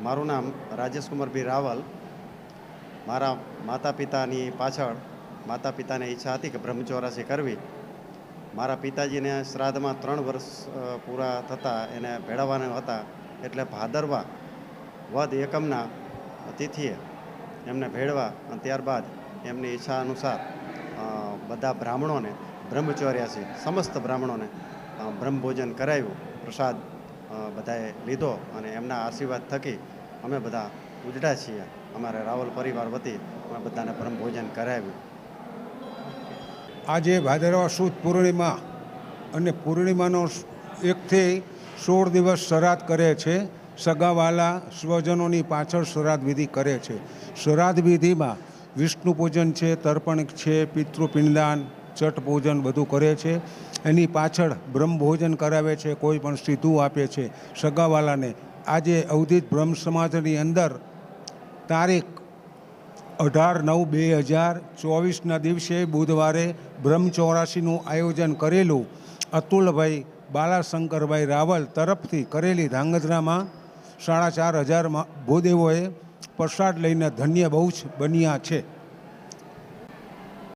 મારું નામ રાજેશ કુમારભાઈ રાવલ. મારા માતા પિતાની પાછળ માતા પિતાને ઈચ્છા હતી કે બ્રહ્મચોરાસી કરવી. મારા પિતાજીને શ્રાદ્ધમાં ત્રણ વર્ષ પૂરા થતાં એને ભેળવવાના હતા એટલે ભાદરવા વદ એકમના તિથિએ એમને ભેળવા અને ત્યારબાદ એમની ઈચ્છા અનુસાર બધા બ્રાહ્મણોને બ્રહ્મચોર્યાસી, સમસ્ત બ્રાહ્મણોને બ્રહ્મભોજન કરાવ્યું, પ્રસાદ બધાએ લીધો અને એમના આશીર્વાદ થકી અમે બધા ઉજડા છીએ. અમારે રાવલ પરિવાર વતી અમે બધાને પરમ ભોજન કરાવ્યું. આજે ભાદરવા સુદ પૂર્ણિમા અને પૂર્ણિમાનો એકથી સોળ દિવસ શ્રાદ્ધ કરે છે. સગાવાલા સ્વજનોની પાછળ શ્રાદ્ધ વિધિ કરે છે. શ્રાદ્ધ વિધિમાં વિષ્ણુ પૂજન છે, તર્પણ છે પિતૃપિંડદાન ચટ પૂજન બધું કરે છે. એની પાછળ બ્રહ્મભોજન કરાવે છે, કોઈ પણ સીધું આપે છે. સગાવાલાને આજે અવધિત બ્રહ્મ સમાજની અંદર તારીખ અઢાર નવ બે હજાર ચોવીસના દિવસે બુધવારે બ્રહ્મ ચોરાસીનું આયોજન કરેલું. અતુલભાઈ બાલાશંકરભાઈ રાવલ તરફથી કરેલી ધાંગધ્રામાં સાડા ચાર હજારમાં ભૂદેવોએ પ્રસાદ લઈને ધન્ય બહુ જ બન્યા છે.